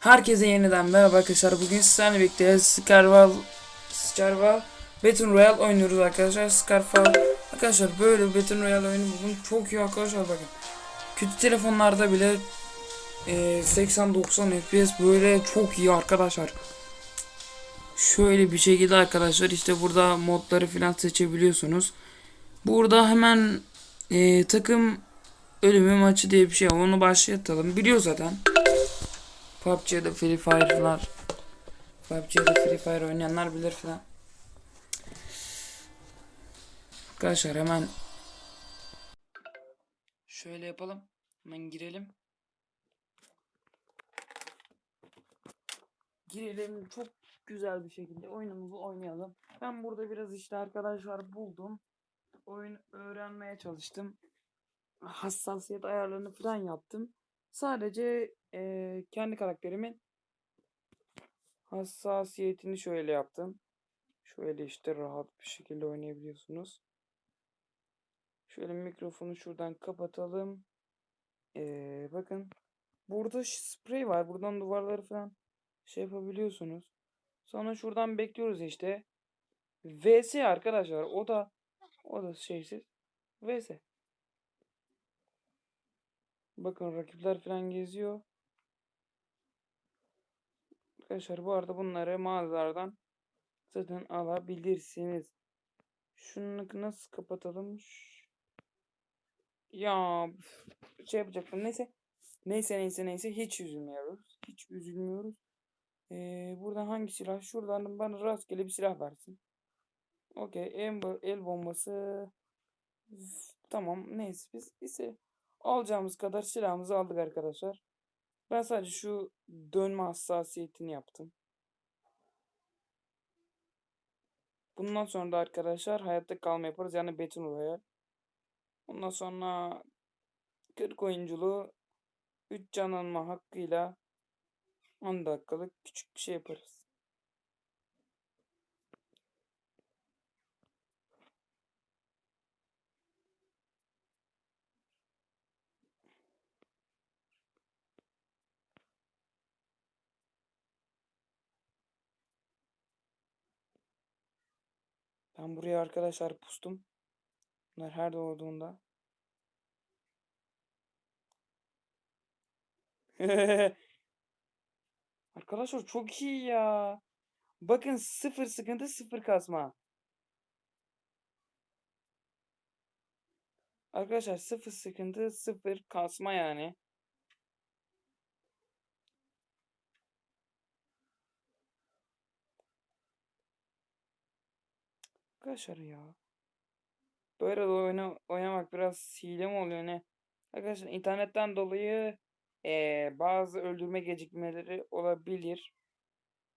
Herkese yeniden merhaba arkadaşlar. Bugün sizlerle birlikte Scarval Scarval Battle Royale oynuyoruz arkadaşlar. Scarval arkadaşlar böyle Battle Royale oyunu buldum. Çok iyi arkadaşlar bakın. Kötü telefonlarda bile e, 80-90 FPS böyle çok iyi arkadaşlar. Şöyle bir şekilde arkadaşlar işte burada modları falan seçebiliyorsunuz. Burada hemen e, takım ölümü maçı diye bir şey var. Onu başlatalım. Biliyor zaten. PUBG ya da Free Fire'lar PUBG ya da Free Fire oynayanlar bilir falan. Arkadaşlar hemen şöyle yapalım. Hemen girelim. Girelim çok güzel bir şekilde oyunumuzu oynayalım. Ben burada biraz işte arkadaşlar buldum. Oyun öğrenmeye çalıştım. Hassasiyet ayarlarını falan yaptım. Sadece eee, kendi karakterimin hassasiyetini şöyle yaptım. Şöyle işte rahat bir şekilde oynayabiliyorsunuz. Şöyle mikrofonu şuradan kapatalım. Eee, bakın. Burada sprey var. Buradan duvarları falan şey yapabiliyorsunuz. Sonra şuradan bekliyoruz işte. VS arkadaşlar. O da o da şeysiz. VS. Bakın rakipler falan geziyor. Arkadaşlar bu arada bunları mağazalardan zaten alabilirsiniz. Şunu nasıl kapatalım? Ya şey yapacaktım. Neyse. Neyse neyse neyse. Hiç üzülmüyoruz. Hiç üzülmüyoruz. Ee, buradan hangi silah? Şuradan bana rastgele bir silah versin. Okey. El bombası. Tamam. Neyse biz ise alacağımız kadar silahımızı aldık arkadaşlar. Ben sadece şu dönme hassasiyetini yaptım. Bundan sonra da arkadaşlar hayatta kalma yaparız. Yani Battle Royale. Ondan sonra 40 oyunculuğu 3 can alma hakkıyla 10 dakikalık küçük bir şey yaparız. Ben buraya arkadaşlar pustum. Bunlar her doğduğunda. Arkadaşlar çok iyi ya. Bakın sıfır sıkıntı sıfır kasma. Arkadaşlar sıfır sıkıntı sıfır kasma yani. Arkadaşlar ya. Böyle de oyunu oynamak biraz hile mi oluyor ne? Arkadaşlar internetten dolayı eee, bazı öldürme gecikmeleri olabilir.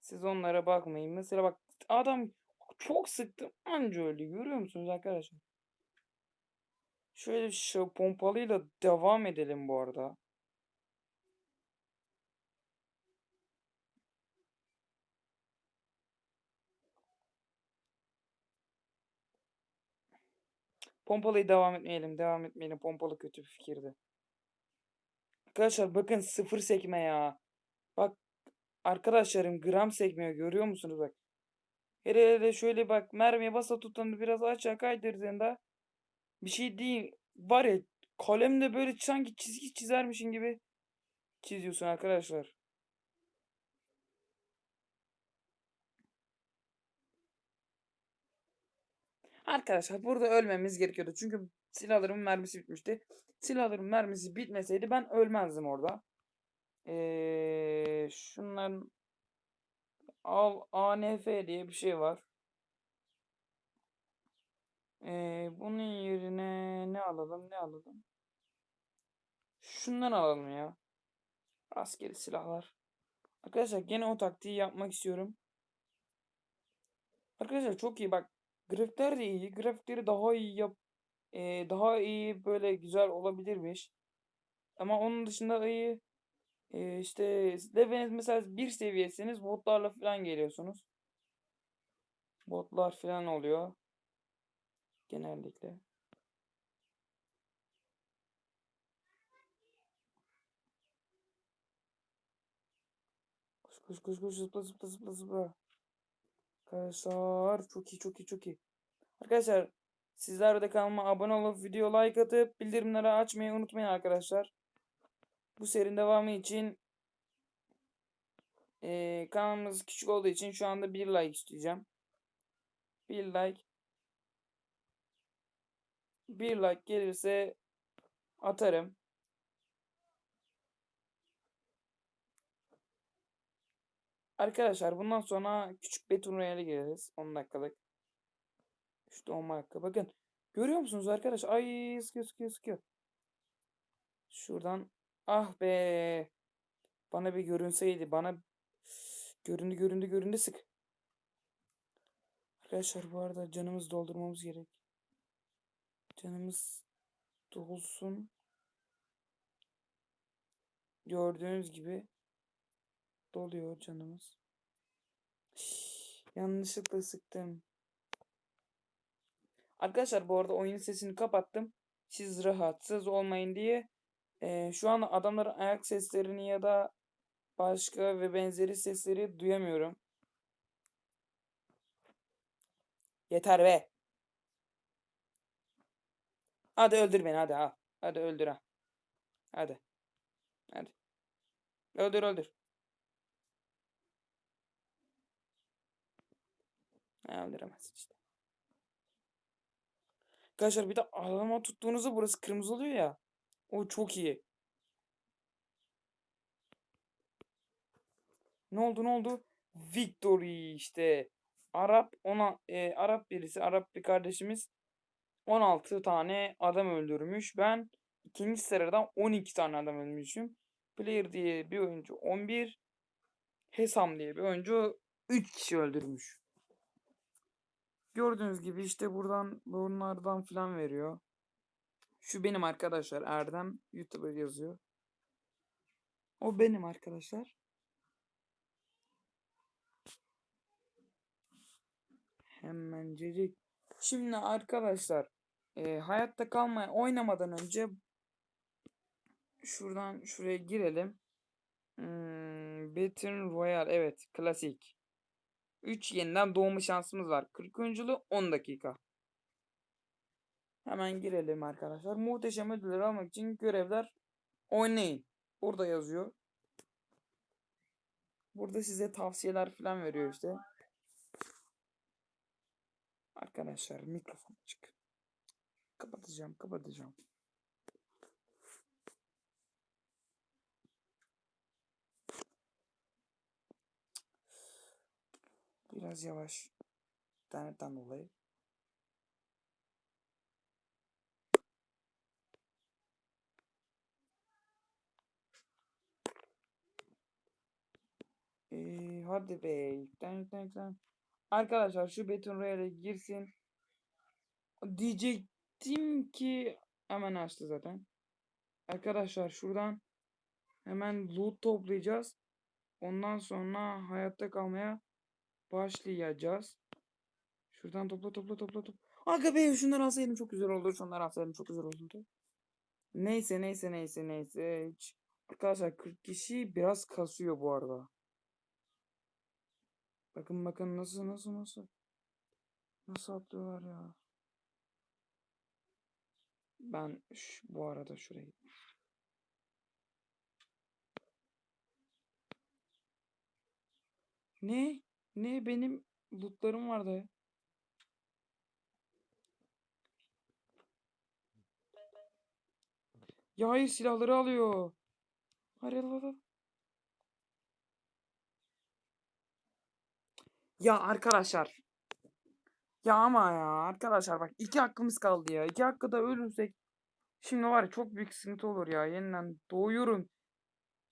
Siz onlara bakmayın. Mesela bak adam çok sıktım anca öldü. Görüyor musunuz arkadaşlar? Şöyle şu pompalıyla devam edelim bu arada. Pompalıyı devam etmeyelim. Devam etmeyelim. Pompalı kötü bir fikirdi. Arkadaşlar bakın sıfır sekme ya. Bak arkadaşlarım gram sekmiyor. Görüyor musunuz bak. Hele hele şöyle bak mermiye basa tutanı biraz aşağı kaydırdığında bir şey değil. Var ya kalemle böyle sanki çizgi çizermişin gibi çiziyorsun arkadaşlar. Arkadaşlar burada ölmemiz gerekiyordu. Çünkü silahlarımın mermisi bitmişti. Silahlarımın mermisi bitmeseydi ben ölmezdim orada. Ee, şunların al ANF diye bir şey var. Ee, bunun yerine ne alalım ne alalım? Şundan alalım ya. Rastgele silahlar. Arkadaşlar gene o taktiği yapmak istiyorum. Arkadaşlar çok iyi bak. Grafikler de iyi. Grafikleri daha iyi yap ee, daha iyi böyle güzel olabilirmiş. Ama onun dışında iyi ee, işte leveliniz mesela bir seviyesiniz botlarla falan geliyorsunuz. Botlar falan oluyor. Genellikle. Koş koş koş zıpla zıpla zıpla zıpla. Arkadaşlar çok iyi çok iyi çok iyi. Arkadaşlar sizler de kanalıma abone olup video like atıp bildirimleri açmayı unutmayın arkadaşlar. Bu serinin devamı için eee, kanalımız küçük olduğu için şu anda bir like isteyeceğim. Bir like. Bir like gelirse atarım. Arkadaşlar bundan sonra küçük beton royale gireriz. 10 dakikalık. İşte 10 dakika. Bakın. Görüyor musunuz arkadaş? Ay sıkıyor sıkıyor sıkıyor. Şuradan. Ah be. Bana bir görünseydi. Bana göründü göründü göründü sık. Arkadaşlar bu arada canımız doldurmamız gerek. Canımız dolsun. Gördüğünüz gibi doluyor canımız. Yanlışlıkla sıktım. Arkadaşlar bu arada oyunun sesini kapattım. Siz rahatsız olmayın diye. Ee, şu an adamların ayak seslerini ya da başka ve benzeri sesleri duyamıyorum. Yeter be. Hadi öldür beni hadi ha. Hadi öldür ha. Hadi. Hadi. Öldür öldür. Ha, öldüremezsin işte. Arkadaşlar bir de adama tuttuğunuzda burası kırmızı oluyor ya. O çok iyi. Ne oldu ne oldu? Victory işte. Arap ona e, Arap birisi Arap bir kardeşimiz 16 tane adam öldürmüş. Ben ikinci sıradan 12 tane adam öldürmüşüm. Player diye bir oyuncu 11. Hesam diye bir oyuncu 3 kişi öldürmüş. Gördüğünüz gibi işte buradan bunlardan filan veriyor. Şu benim arkadaşlar Erdem YouTuber yazıyor. O benim arkadaşlar. Hemencecik. Şimdi arkadaşlar e, hayatta kalmaya oynamadan önce şuradan şuraya girelim. Hmm, Battle Royale evet klasik. 3 yeniden doğma şansımız var. 40 oyunculu 10 dakika. Hemen girelim arkadaşlar. Muhteşem ödülleri almak için görevler oynayın. Burada yazıyor. Burada size tavsiyeler falan veriyor işte. Arkadaşlar mikrofon açık. Kapatacağım, kapatacağım. Biraz yavaş. İnternetten dolayı. Ee, hadi be. Yüklen yüklen yüklen. Arkadaşlar şu Beton Royale'e girsin. Diyecektim ki hemen açtı zaten. Arkadaşlar şuradan hemen loot toplayacağız. Ondan sonra hayatta kalmaya başlayacağız. Şuradan topla topla topla topla. Aga be şunları alsaydım çok güzel olurdu. Şunları alsaydım çok güzel olurdu. Neyse neyse neyse neyse. Hiç. Arkadaşlar 40 kişi biraz kasıyor bu arada. Bakın bakın nasıl nasıl nasıl. Nasıl atlıyorlar ya. Ben şu, bu arada şuraya Ne? Ne benim lootlarım vardı. Ya hayır silahları alıyor. Hayır al. Ya arkadaşlar. Ya ama ya arkadaşlar bak iki hakkımız kaldı ya. İki hakkı da ölürsek şimdi var ya çok büyük sıkıntı olur ya. Yeniden doğuyorum.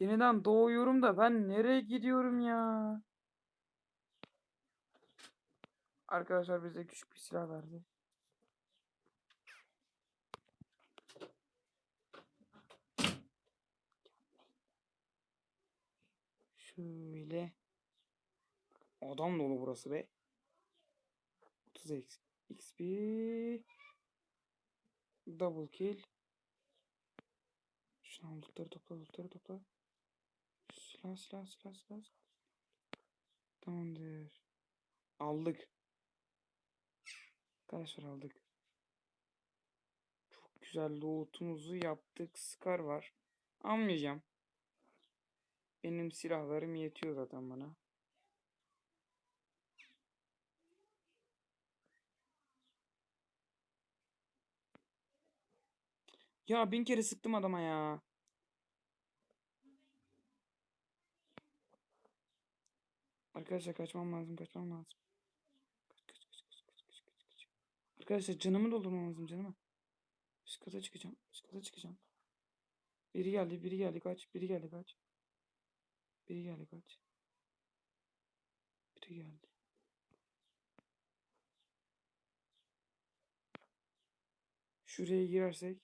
Yeniden doğuyorum da ben nereye gidiyorum ya? Arkadaşlar bize küçük bir silah verdi. Şöyle. Adam dolu burası be. 30 X- XP. Double kill. Şuna lootları topla lootları topla. Silah silah silah silah. Tamamdır. Aldık. Arkadaşlar aldık. Çok güzel lootumuzu yaptık. Scar var. Almayacağım. Benim silahlarım yetiyor zaten bana. Ya bin kere sıktım adama ya. Arkadaşlar kaçmam lazım, kaçmam lazım. Kaç, kaç, kaç, kaç, kaç, kaç, kaç, kaç. Arkadaşlar canımı doldurmam lazım canımı. Üst kata çıkacağım, üst kata çıkacağım. Biri geldi, biri geldi kaç, biri geldi kaç. Biri geldi kaç. Biri geldi. Şuraya girersek.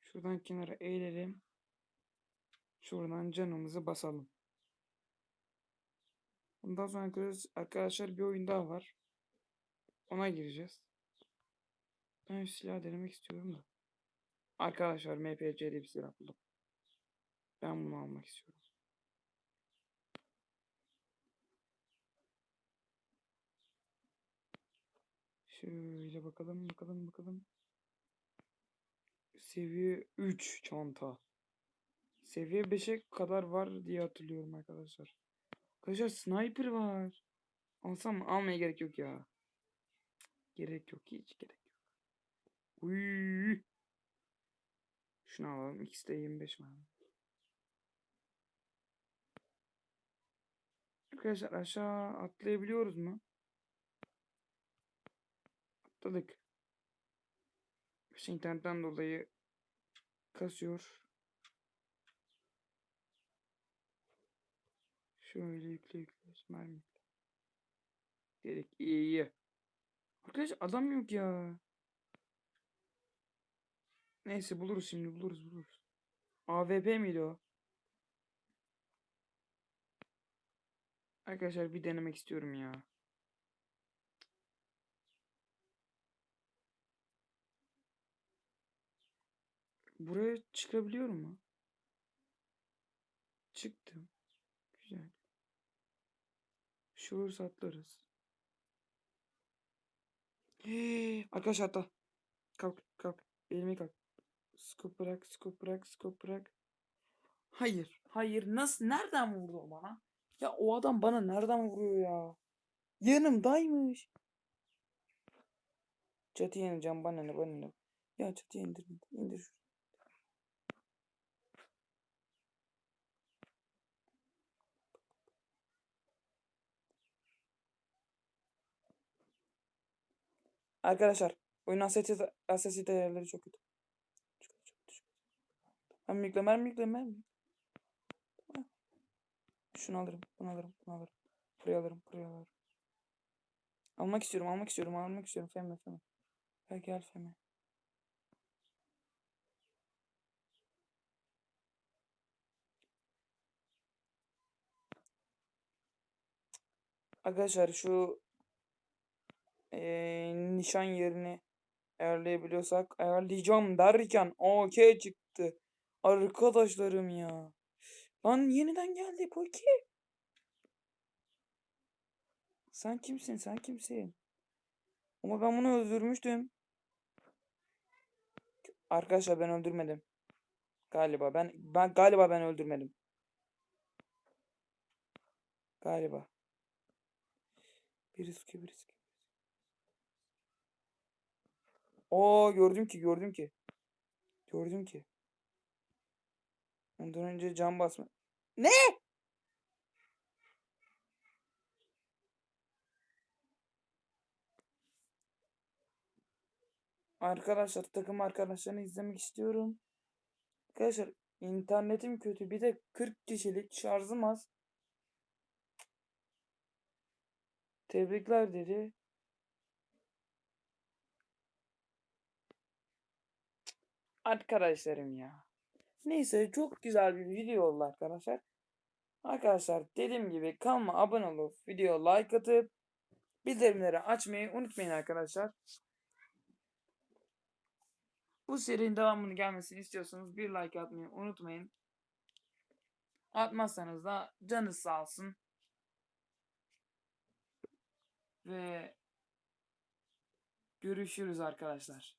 Şuradan kenara eğilelim. Şuradan canımızı basalım. Ondan sonra arkadaş- arkadaşlar bir oyun daha var. Ona gireceğiz. Ben şu silahı denemek istiyorum da. Arkadaşlar MPC diye bir silah buldum. Ben bunu almak istiyorum. Şöyle bakalım bakalım bakalım. Seviye 3 çanta. Seviye 5'e kadar var diye hatırlıyorum arkadaşlar. Arkadaşlar sniper var. Alsam? Almaya gerek yok ya. Gerek yok hiç gerek yok. Uy. Şunu alalım. İkisi de 25 var. Arkadaşlar aşağı atlayabiliyoruz mu? Atladık. İşte internetten dolayı kasıyor. Şöyle yükle yükle. Mermi. Dedik iyi iyi. Arkadaş adam yok ya. Neyse buluruz şimdi buluruz buluruz. AWP miydi o? Arkadaşlar bir denemek istiyorum ya. Buraya çıkabiliyor mu? Çıktım. Güzel. Şu atlarız. Arkadaşlar atla. Kalk kalk. Elimi kalk. Scope bırak, scope bırak, scope bırak. Hayır, hayır. Nasıl, nereden vurdu o bana? Ya o adam bana nereden vuruyor ya? Yanımdaymış. Çatıya ineceğim bana ne bana ne. Ya indir indir. indir şuraya. Arkadaşlar oyun hassasiyet, hassasiyet ayarları çok kötü. Ben yükle mermi yükle mermi. Tamam. Şunu alırım, bunu alırım, bunu alırım. Buraya alırım, buraya alırım. Almak istiyorum, almak istiyorum, almak istiyorum. Femme, femme. Gel gel femme. Arkadaşlar şu eee, nişan yerini ayarlayabiliyorsak ayarlayacağım derken OK çıktı. Arkadaşlarım ya. Lan yeniden geldi Poki. Sen kimsin? Sen kimsin? Ama ben bunu öldürmüştüm. Arkadaşlar ben öldürmedim. Galiba ben ben galiba ben öldürmedim. Galiba. Biri sıkıyor, biri sıkıyor. Oo gördüm ki, gördüm ki. Gördüm ki. Ondan önce cam basma. Ne? Arkadaşlar takım arkadaşlarını izlemek istiyorum. Arkadaşlar internetim kötü. Bir de 40 kişilik şarjım az. Tebrikler dedi. Arkadaşlarım ya. Neyse çok güzel bir video oldu arkadaşlar. Arkadaşlar dediğim gibi kanalıma abone olup video like atıp bildirimleri açmayı unutmayın arkadaşlar. Bu serinin devamını gelmesini istiyorsanız bir like atmayı unutmayın. Atmazsanız da canınız sağ olsun. ve görüşürüz arkadaşlar.